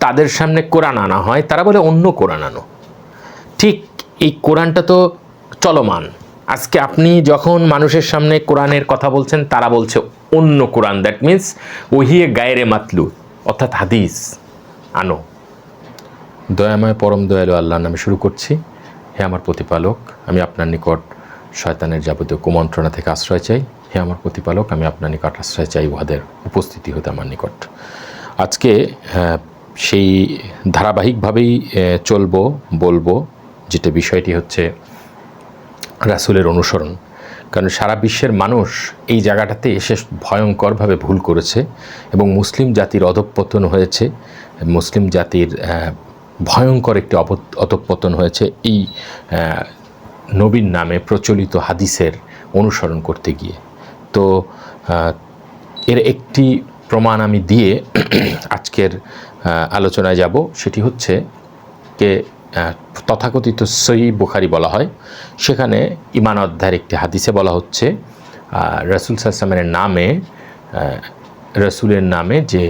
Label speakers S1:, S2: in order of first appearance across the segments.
S1: তাদের সামনে কোরআন আনা হয় তারা বলে অন্য কোরআন আনো। ঠিক এই কোরআনটা তো চলমান। আজকে আপনি যখন মানুষের সামনে কোরআনের কথা বলছেন তারা বলছে অন্য কোরআন। দ্যাট মিন্স ওহিয়ে গায়েরে মাতলু অর্থাৎ হাদিস আনো। দয়াময় পরম দয়ালু আল্লাহর নামে শুরু করছি। হে আমার প্রতিপালক আমি আপনার নিকট শয়তানের যাবতীয় কুমন্ত্রণা থেকে আশ্রয় চাই। হে আমার প্রতিপালক আমি আপনার নিকট আশ্রয় চাই উহাদের উপস্থিতি হতে আমার নিকট। আজকে আহ, সেই ধারাবাহিকভাবেই চলবো, বলব যেটা বিষয়টি হচ্ছে রাসুলের অনুসরণ। কারণ সারা বিশ্বের মানুষ এই জায়গাটাতে এসে ভয়ঙ্করভাবে ভুল করেছে এবং মুসলিম জাতির অধঃপতন হয়েছে, মুসলিম জাতির ভয়ঙ্কর একটি অধঃপতন হয়েছে এই নবীন নামে প্রচলিত হাদিসের অনুসরণ করতে গিয়ে। তো এর একটি প্রমাণ আমি দিয়ে আজকের আলোচনায় যাব, সেটি হচ্ছে কে তথাকথিত সই বুখারি বলা হয়। সেখানে ইমান অধ্যায়ের একটি হাদিসে বলা হচ্ছে রসুল সাল্লামের নামে রসুলের নামে যে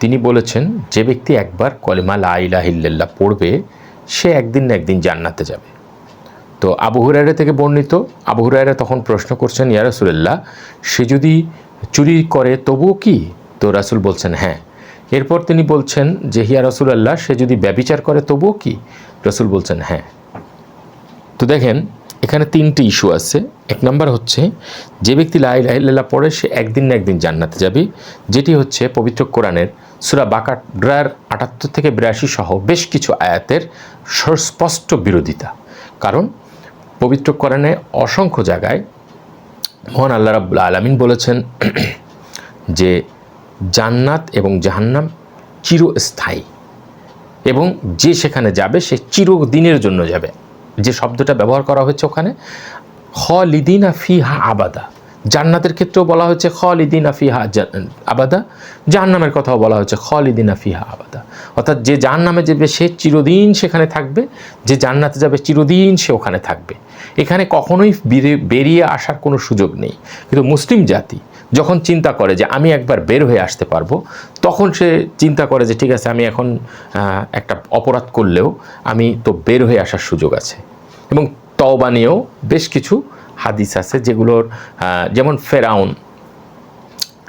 S1: তিনি বলেছেন, যে ব্যক্তি একবার কলিমা লা ইলাহা পড়বে, সে একদিন না একদিন জান্নাতে যাবে। তো আবু হুরায়রা থেকে বর্ণিত, আবু হুরায়রা তখন প্রশ্ন করছেন, ইয়া রাসুলাল্লাহ, সে যদি চুরি করে তবুও কি? তো রাসুল বলছেন হ্যাঁ। এরপর তিনি বলছেন যে, হিয়া রসুল আল্লাহ সে যদি ব্যবিচার করে তবুও কি? রসুল বলছেন হ্যাঁ। তো দেখেন, এখানে তিনটি ইস্যু আছে। এক নম্বর হচ্ছে, যে ব্যক্তি লাই লাইলাহ পড়ে, সে একদিন না একদিন জান্নাতে যাবে। যেটি হচ্ছে পবিত্র কোরআনের সুরা বাকাড্রার আটাত্তর থেকে বিরাশি সহ বেশ কিছু আয়াতের স্পষ্ট বিরোধিতা। কারণ, পবিত্র কোরআনে অসংখ্য জায়গায় মহান আল্লাহ রাবুল আলমিন বলেছেন যে জান্নাত এবং জাহান্নাম চিরস্থায়ী। এবং যে সেখানে যাবে, সে চিরদিনের জন্য যাবে। যে শব্দটা ব্যবহার করা হয়েছে ওখানে খ লিদিনা ফিহা আবাদা। জান্নাতের ক্ষেত্রেও বলা হয়েছে খ লিদিনা ফিহা জা- আবাদা। জাহান্নামের কথাও বলা হয়েছে খ লিদিনা ফিহা আবাদা। অর্থাৎ যে জাহান্নামে যাবে, সে চিরদিন সেখানে থাকবে। যে জান্নাতে যাবে, চিরদিন সে ওখানে থাকবে। এখানে কখনোই বেরিয়ে আসার কোনো সুযোগ নেই। কিন্তু মুসলিম জাতি যখন চিন্তা করে যে আমি একবার বের হয়ে আসতে পারব, তখন সে চিন্তা করে যে ঠিক আছে, আমি এখন একটা অপরাধ করলেও আমি তো বের হয়ে আসার সুযোগ আছে। এবং তওবা নিয়েও বেশ কিছু হাদিস আছে যেগুলোর যেমন ফেরাউন,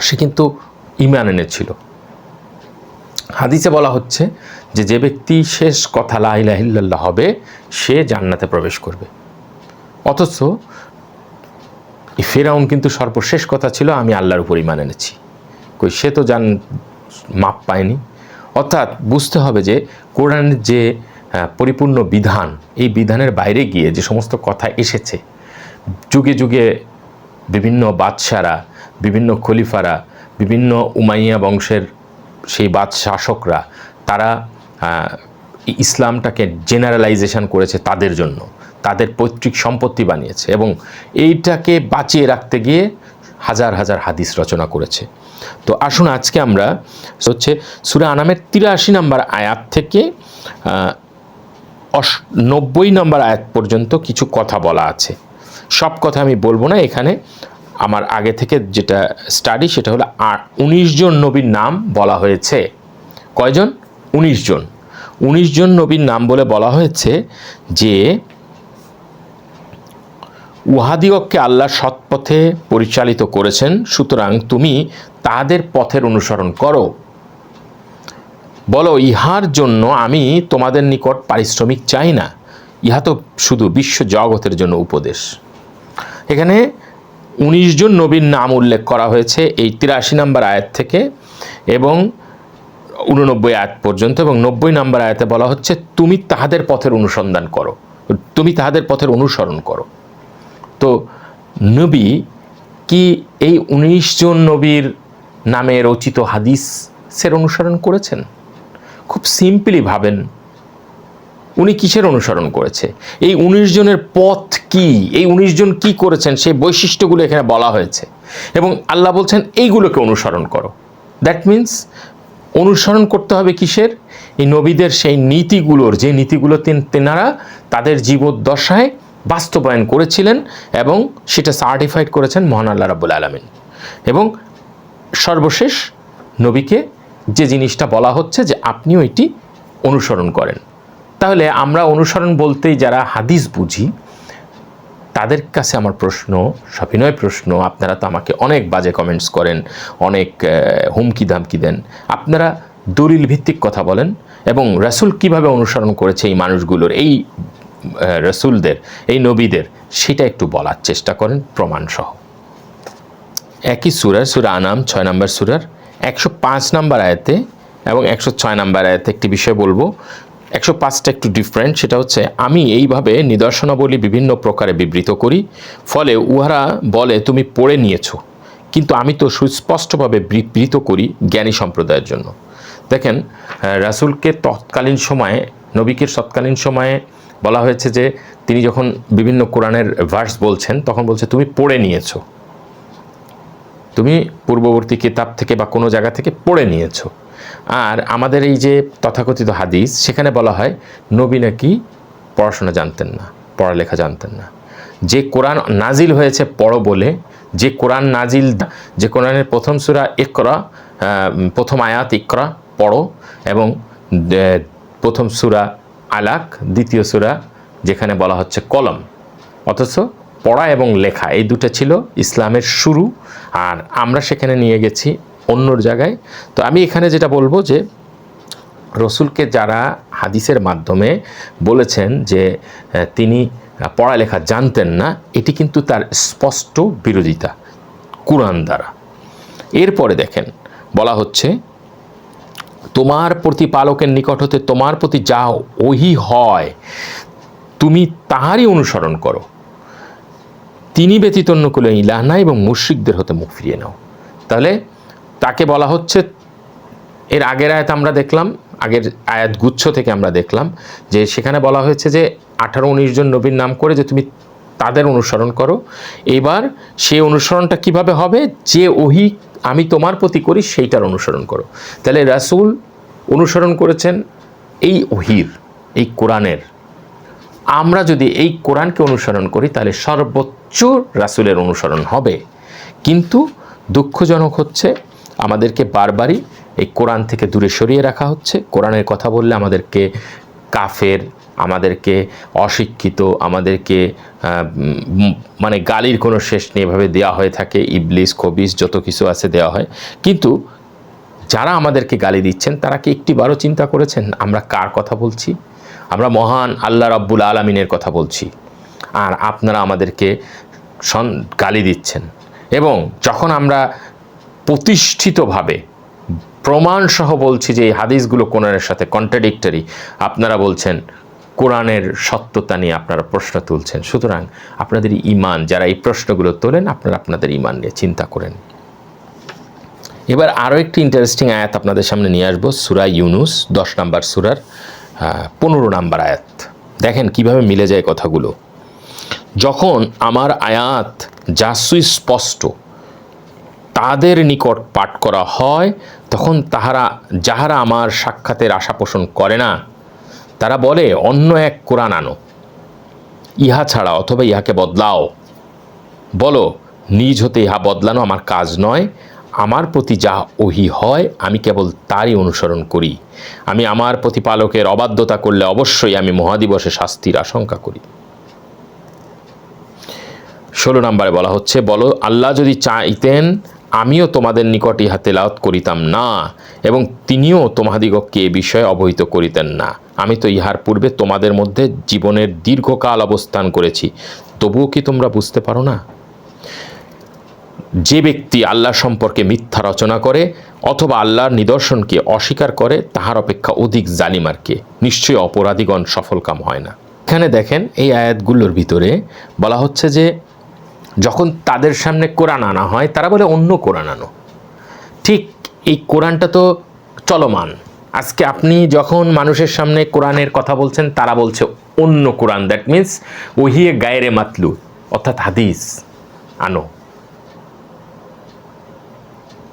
S1: সে কিন্তু ইমান এনেছিল। হাদিসে বলা হচ্ছে যে যে ব্যক্তি শেষ কথা লা ইলাহা হবে, সে জান্নাতে প্রবেশ করবে। অথচ ফেরাউন কিন্তু সর্বশেষ কথা ছিল, আমি আল্লাহর উপর ইমান এনেছি। কই, সে তো জান মাপ পায়নি। অর্থাৎ বুঝতে হবে যে, কোরআনের যে পরিপূর্ণ বিধান, এই বিধানের বাইরে গিয়ে যে সমস্ত কথা এসেছে, যুগে যুগে বিভিন্ন বাদশারা, বিভিন্ন খলিফারা, বিভিন্ন উমাইয়া বংশের সেই বাদ শাসকরা তারা ইসলামটাকে জেনারেলাইজেশন করেছে তাদের জন্য। তাদের পৈতৃক সম্পত্তি বানিয়েছে এবং এইটাকে বাঁচিয়ে রাখতে গিয়ে হাজার হাজার হাদিস রচনা করেছে। তো আসুন আজকে আমরা হচ্ছে সুরা আনামের তিরাশি নম্বর আয়াত থেকে অশ, নব্বই নম্বর আয়াত পর্যন্ত কিছু কথা বলা আছে। সব কথা আমি বলব না, এখানে আমার আগে থেকে যেটা স্টাডি সেটা হলো উনিশ জন নবীর নাম বলা হয়েছে। কয়জন? উনিশ জন। উনিশ জন নবীর নাম বলে বলা হয়েছে যে উহাদিগকে আল্লাহ সৎপথে পরিচালিত করেছেন, সুতরাং তুমি তাদের পথের অনুসরণ করো। বলো, ইহার জন্য আমি তোমাদের নিকট পারিশ্রমিক চাই না। ইহা তো শুধু বিশ্ব জগতের জন্য উপদেশ। এখানে উনিশ জন নবীর নাম উল্লেখ করা হয়েছে এই তিরাশি নম্বর আয়াত থেকে এবং উননব্বই আয়াত পর্যন্ত এবং নব্বই নম্বর আয়াতে বলা হচ্ছে, তুমি তাহাদের পথের অনুসন্ধান করো। তুমি তাহাদের পথের অনুসরণ করো। তো নবী কি এই উনিশ জন নবীর নামে রচিত হাদিসের অনুসরণ করেছেন? খুব সিম্পলি ভাবেন, উনি কিসের অনুসরণ করেছে? এই উনিশ জনের পথ কি? এই উনিশ জন কি করেছেন? সেই বৈশিষ্ট্যগুলো এখানে বলা হয়েছে। এবং আল্লাহ বলছেন, এইগুলোকে অনুসরণ করো। দ্যাট মিন্স অনুসরণ করতে হবে কিসের? এই নবীদের সেই নীতিগুলোর, যে নীতিগুলো তিন- তেনারা তাদের জীবদ্দশায় বাস্তবায়ন করেছিলেন এবং সেটা সার্টিফাইড করেছেন মহান আল্লাহ রাবুল আলমিন। এবং সর্বশেষ নবীকে যে জিনিসটা বলা হচ্ছে যে আপনিও এটি অনুসরণ করেন। তাহলে আমরা অনুসরণ বলতেই যারা হাদিস বুঝি, তাদের কাছে আমার প্রশ্ন, সবিনয় প্রশ্ন, আপনারা তো আমাকে অনেক বাজে কমেন্টস করেন, অনেক হুমকি দামকি দেন। আপনারা দলিল ভিত্তিক কথা বলেন এবং রাসূল কীভাবে অনুসরণ করেছে এই মানুষগুলোর, এই রাসূলদের, এই নবীদের, সেটা একটু বলার চেষ্টা করেন প্রমাণসহ। একই সুরার সুরা আনাম, ছয় নম্বর সুরার একশো পাঁচ নম্বর আয়াতে এবং একশো ছয় নম্বর আয়াতে একটি বিষয় বলব। একশো পাঁচটা একটু ডিফারেন্ট সেটা হচ্ছে আমি এইভাবে নিদর্শনাবলী বিভিন্ন প্রকারে বিবৃত করি, ফলে উহারা বলে, তুমি পড়ে নিয়েছো। কিন্তু আমি তো সুস্পষ্টভাবে বিবৃত করি জ্ঞানী সম্প্রদায়ের জন্য। দেখেন রাসূলকে তৎকালীন সময়ে নবীকের তৎকালীন সময়ে বলা হয়েছে যে তিনি যখন বিভিন্ন কোরআনের ভার্স বলছেন, তখন বলছে, তুমি পড়ে নিয়েছো। তুমি পূর্ববর্তী কিতাব থেকে বা কোনো জায়গা থেকে পড়ে নিয়েছো। আর আমাদের এই যে তথাকথিত হাদিস, সেখানে বলা হয়, নবী নাকি পড়াশোনা জানতেন না, পড়ালেখা জানতেন না। যে কোরআন নাজিল হয়েছে, পড়ো বলে। যে কোরআন নাজিল যে কোরআনের প্রথম সুরা ইকরা প্রথম আয়াত ইকরা, পড়ো এবং প্রথম সূরা আলাক, দ্বিতীয় সূরা, যেখানে বলা হচ্ছে কলম। অথচ পড়া এবং লেখা, এই দুটো ছিল ইসলামের শুরু। আর আমরা সেখানে নিয়ে গেছি অন্যর জায়গায়। তো আমি এখানে যেটা বলব যে, রসুলকে যারা হাদিসের মাধ্যমে বলেছেন যে তিনি পড়ালেখা জানতেন না, এটি কিন্তু তার স্পষ্ট বিরোধিতা, কুরআন দ্বারা। এরপরে দেখেন, বলা হচ্ছে তোমার প্রতিপালকের নিকট হতে তোমার প্রতি যা ওহি হয়, তুমি তাহারই অনুসরণ করো। তিনি ব্যতীত অন্য কোনো ইলাহ নাই এবং মুশ্রিকদের হতে মুখ ফিরিয়ে নাও। তাহলে তাকে বলা হচ্ছে, এর আগের আয়াত আমরা দেখলাম, আগের আয়াত গুচ্ছ থেকে আমরা দেখলাম, যে সেখানে বলা হয়েছে যে আঠারো উনিশ জন নবীর নাম করে যে তুমি তাদের অনুসরণ করো। এবার সেই অনুসরণটা কীভাবে হবে? যে ওহি আমি তোমার প্রতি করি সেইটার অনুসরণ করো। তাহলে রাসূল অনুসরণ করেছেন এই ওহির, এই কোরআনের। আমরা যদি এই কোরআনকে অনুসরণ করি, তাহলে সর্বোচ্চ রাসূলের অনুসরণ হবে। কিন্তু দুঃখজনক হচ্ছে, আমাদেরকে বারবারই এই কোরআন থেকে দূরে সরিয়ে রাখা হচ্ছে। কোরআনের কথা বললে আমাদেরকে কাফের আমাদেরকে অশিক্ষিত, আমাদেরকে মানে গালির কোনো শেষ নেই এভাবে দেওয়া হয়ে থাকে, ইবলিস, খবিস, যত কিছু আছে দেওয়া হয়। কিন্তু যারা আমাদেরকে গালি দিচ্ছেন, তারা কি একটিবারও চিন্তা করেছেন, আমরা কার কথা বলছি? আমরা মহান আল্লাহ রাব্বুল আলমিনের কথা বলছি। আর আপনারা আমাদেরকে সন, গালি দিচ্ছেন। এবং যখন আমরা প্রতিষ্ঠিতভাবে প্রমাণসহ বলছি যে এই হাদিসগুলো কোরআনের সাথে কন্ট্রাডিক্টরি আপনারা বলছেন কোরআনের সত্যতা নিয়ে আপনারা প্রশ্ন তুলছেন। সুতরাং আপনাদের ইমান যারা এই প্রশ্নগুলো তোলেন, আপনারা আপনাদের ইমান নিয়ে চিন্তা করেন। এবার আরও একটি ইন্টারেস্টিং আয়াত আপনাদের সামনে নিয়ে আসব, সুরা ইউনুস, দশ নাম্বার সুরার পনেরো নাম্বার আয়াত। দেখেন কীভাবে মিলে যায় কথাগুলো। যখন আমার আয়াত যা সুস্পষ্ট তাদের নিকট পাঠ করা হয়, তখন তাহারা, যাহারা আমার সাক্ষাতের আশা পোষণ করে না তারা বলে, অন্য এক কোরআন আনো। ইহা ছাড়া অথবা ইহাকে বদলাও। বলো, নিজ হতে ইহা বদলানো আমার কাজ নয়। আমার প্রতি যা ওহি হয়, আমি কেবল তারই অনুসরণ করি। আমি আমার প্রতিপালকের অবাধ্যতা করলে অবশ্যই আমি মহাদিবসে শাস্তির আশঙ্কা করি। ষোলো নম্বরে বলা হচ্ছে, বলো, আল্লাহ যদি চাইতেন আমিও তোমাদের নিকট ইহা তেলাওয়াত করিতাম না এবং তিনিও তোমাদিগকে এ বিষয়ে অবহিত করিতেন না। আমি তো ইহার পূর্বে তোমাদের মধ্যে জীবনের দীর্ঘকাল অবস্থান করেছি। তবুও কি তোমরা বুঝতে পারো না? যে ব্যক্তি আল্লাহ সম্পর্কে মিথ্যা রচনা করে অথবা আল্লাহর নিদর্শনকে অস্বীকার করে, তাহার অপেক্ষা অধিক জালিমারকে নিশ্চয়ই অপরাধীগণ সফলকাম হয় না। এখানে দেখেন এই আয়াতগুলোর ভিতরে বলা হচ্ছে যে যখন তাদের সামনে কোরআন আনা হয়, তারা বলে অন্য কোরআন আনো। ঠিক এই কোরআনটা তো চলমান। আজকে আপনি যখন মানুষের সামনে কোরআনের কথা বলছেন, তারা বলছে অন্য কোরআন। দ্যাট মিন্স ওহিয়ে গায়েরে মাতলু, অর্থাৎ হাদিস আনো।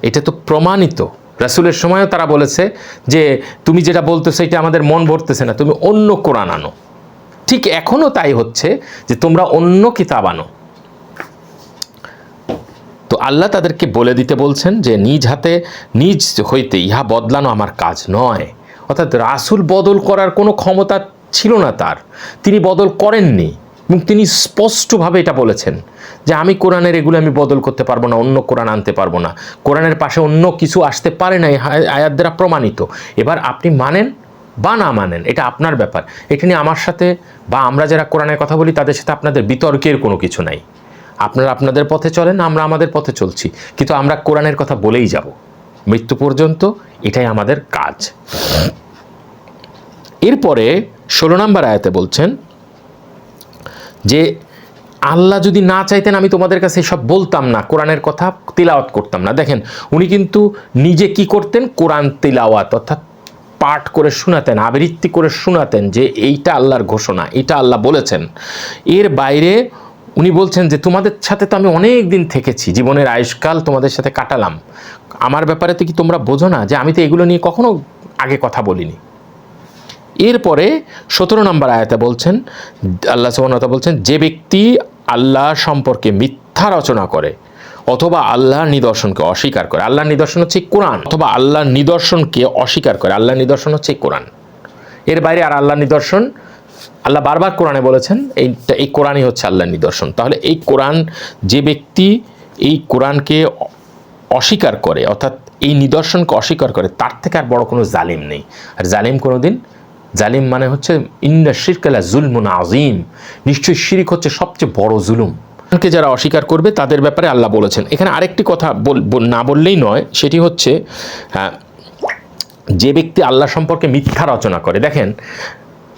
S1: এটা তো প্রমাণিত। রাসুলের সময়ও তারা বলেছে যে, তুমি যেটা বলতেছো, এটা আমাদের মন ভরতেছে না। তুমি অন্য কোরআন আনো। ঠিক এখনও তাই হচ্ছে যে, তোমরা অন্য কিতাব আনো। তো আল্লাহ তাদেরকে বলে দিতে বলছেন যে, নিজ হাতে, নিজ হইতে ইহা বদলানো আমার কাজ নয়। অর্থাৎ রাসুল বদল করার কোনো ক্ষমতা ছিল না তার। তিনি বদল করেননি এবং তিনি স্পষ্টভাবে এটা বলেছেন যে, আমি কোরআনের এগুলো আমি বদল করতে পারব না, অন্য কোরআন আনতে পারব না। কোরআনের পাশে অন্য কিছু আসতে পারে না আয়াত দ্বারা প্রমাণিত। এবার আপনি মানেন বা না মানেন, এটা আপনার ব্যাপার। এটা নিয়ে আমার সাথে বা আমরা যারা কোরআনের কথা বলি, তাদের সাথে আপনাদের বিতর্কের কোনো কিছু নাই। আপনারা আপনাদের পথে চলেন, আমরা আমাদের পথে চলছি। কিন্তু আমরা কোরআনের কথা বলেই যাব। মৃত্যু পর্যন্ত এটাই আমাদের কাজ। এরপরে ষোলো নম্বর আয়াতে বলছেন যে, আল্লাহ যদি না চাইতেন আমি তোমাদের কাছে সব বলতাম না, কোরআনের কথা তিলাওয়াত করতাম না। দেখেন, উনি কিন্তু নিজে কি করতেন? কোরআন তিলাওয়াত অর্থাৎ পাঠ করে শোনাতেন, আবৃত্তি করে শোনাতেন যে এইটা আল্লাহর ঘোষণা, এটা আল্লাহ বলেছেন। এর বাইরে উনি বলছেন যে, তোমাদের সাথে তো আমি অনেক দিন থেকেছি, জীবনের আয়ুষ্কাল তোমাদের সাথে কাটালাম। আমার ব্যাপারে তো কি তোমরা বোঝো না যে, আমি তো এগুলো নিয়ে কখনো আগে কথা বলিনি? এরপরে সতেরো নম্বর আয়াতে বলছেন, আল্লাহ সুবহানাহু বলছেন, যে ব্যক্তি আল্লাহ সম্পর্কে মিথ্যা রচনা করে অথবা আল্লাহর নিদর্শনকে অস্বীকার করে, আল্লাহর নিদর্শন হচ্ছে কোরআন, অথবা আল্লাহর নিদর্শনকে অস্বীকার করে, আল্লাহর নিদর্শন হচ্ছে কোরআন। এর বাইরে আর আল্লাহর নিদর্শন আল্লাহ বারবার কোরআনে বলেছেন এইটা এই কোরআনই হচ্ছে আল্লাহর নিদর্শন। তাহলে এই কোরআন যে ব্যক্তি এই কোরআনকে অস্বীকার করে অর্থাৎ এই নিদর্শনকে অস্বীকার করে তার থেকে আর বড় কোনো জালিম নেই। আর জালিম কোনো দিন জালিম মানে হচ্ছে ইন্না শিরকালা জুলমুন আজিম নিশ্চয়ই শিরিক হচ্ছে সবচেয়ে বড় জুলুম। কে যারা অস্বীকার করবে তাদের ব্যাপারে আল্লাহ বলেছেন। এখানে আরেকটি কথা না বললেই নয় সেটি হচ্ছে হ্যাঁ, যে ব্যক্তি আল্লাহ সম্পর্কে মিথ্যা রচনা করে দেখেন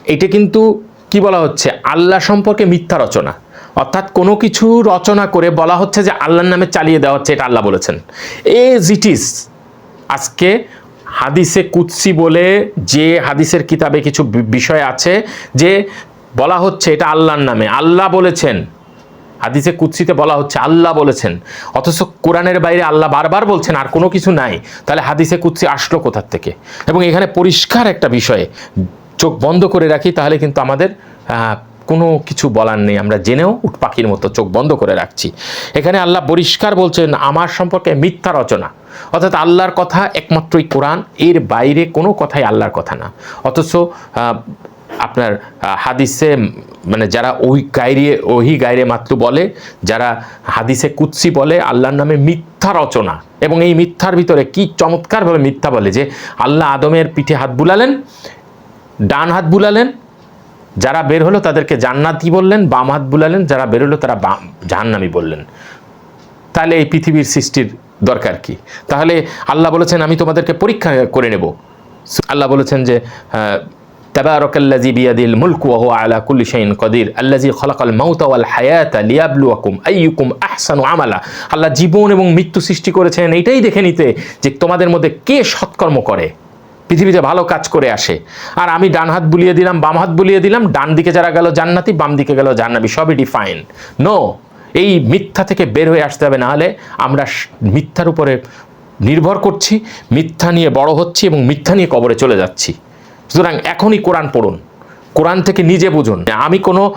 S1: এটা কিন্তু কি বলা হচ্ছে? আল্লাহ সম্পর্কে মিথ্যা রচনা। অর্থাৎ কোনো কিছু রচনা করে বলা হচ্ছে যে আল্লাহর নামে চালিয়ে দেওয়া হচ্ছে, এটা আল্লাহ বলেছেন। এজ ইট ইজ আজকে হাদিসে কুৎসি বলে যে হাদিসের কিতাবে কিছু বিষয় আছে যে বলা হচ্ছে এটা আল্লাহর নামে। আল্লাহ বলেছেন। হাদিসে কুৎসিতে বলা হচ্ছে আল্লাহ বলেছেন। অথচ কোরআনের বাইরে আল্লাহ বারবার বলছেন, আর কোনো কিছু নাই। তাহলে হাদিসে কুৎসি আসলো কোথার থেকে? এবং এখানে পরিষ্কার একটা বিষয়ে চোখ বন্ধ করে রাখি, তাহলে কিন্তু আমাদের কোনো কিছু বলার নেই। আমরা জেনেও উট পাখির মতো চোখ বন্ধ করে রাখছি। এখানে আল্লাহ পরিষ্কার বলছেন, আমার সম্পর্কে মিথ্যা রচনা। অর্থাৎ আল্লাহর কথা একমাত্রই কোরআন, এর বাইরে কোনো কথাই আল্লাহর কথা না। অথচ আপনার হাদিসে মানে যারা ওই গাইরে ওহি গাইরে মাত্র বলে, যারা হাদিসে কুৎসি বলে, আল্লাহর নামে মিথ্যা রচনা। এবং এই মিথ্যার ভিতরে কি চমৎকারভাবে মিথ্যা বলে যে, আল্লাহ আদমের পিঠে হাত বুলালেন ডান হাত বুলালেন, যারা বের হলো তাদেরকে জান্নাতি বললেন, বাম হাত বুলালেন, যারা বের হলো তারা বাম, জাহান্নামি বললেন। তাহলে এই পৃথিবীর সৃষ্টির দরকার কি? তাহলে আল্লাহ বলেছেন, আমি তোমাদেরকে পরীক্ষা করে নেব। আল্লাহ বলেছেন যে তাবারাকাল্লাজি বিয়াদিল ওয়া হুয়া আলা কুল্লি শাইইন কদির। আল্লাজি খলাকাল মাউতা ওয়াল হায়াতা লিয়াবলুয়াকুম আইয়ুকুম আহসানু আমালা। আল্লাহ জীবন এবং মৃত্যু সৃষ্টি করেছেন, এইটাই দেখে নিতে যে তোমাদের মধ্যে কে সৎকর্ম করে। পৃথিবীতে ভালো কাজ করে আসে। আর আমি ডান হাত বুলিয়ে দিলাম, বাম হাত বুলিয়ে দিলাম, ডান দিকে যারা গেল জান্নাতি, বাম দিকে গেল জান্নাবি সবই ডিফাইন নো এই মিথ্যা থেকে বের হয়ে আসতে হবে, নাহলে আমরা মিথ্যার উপরে নির্ভর করছি, মিথ্যা নিয়ে বড় হচ্ছি এবং মিথ্যা নিয়ে কবরে চলে যাচ্ছি। সুতরাং এখনই কোরআন পড়ুন। কোরআন থেকে নিজে বুঝুন। আমি কোনো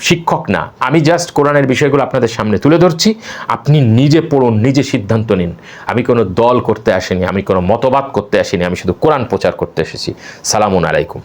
S1: শিক্ষক না। আমি জাস্ট কোরআনের বিষয়গুলো আপনাদের সামনে তুলে ধরছি। আপনি নিজে পড়ুন, নিজে সিদ্ধান্ত নিন। আমি কোনো দল করতে আসিনি, আমি কোনো মতবাদ করতে আসিনি, আমি শুধু কোরআন প্রচার করতে এসেছি। সালামুন আলাইকুম।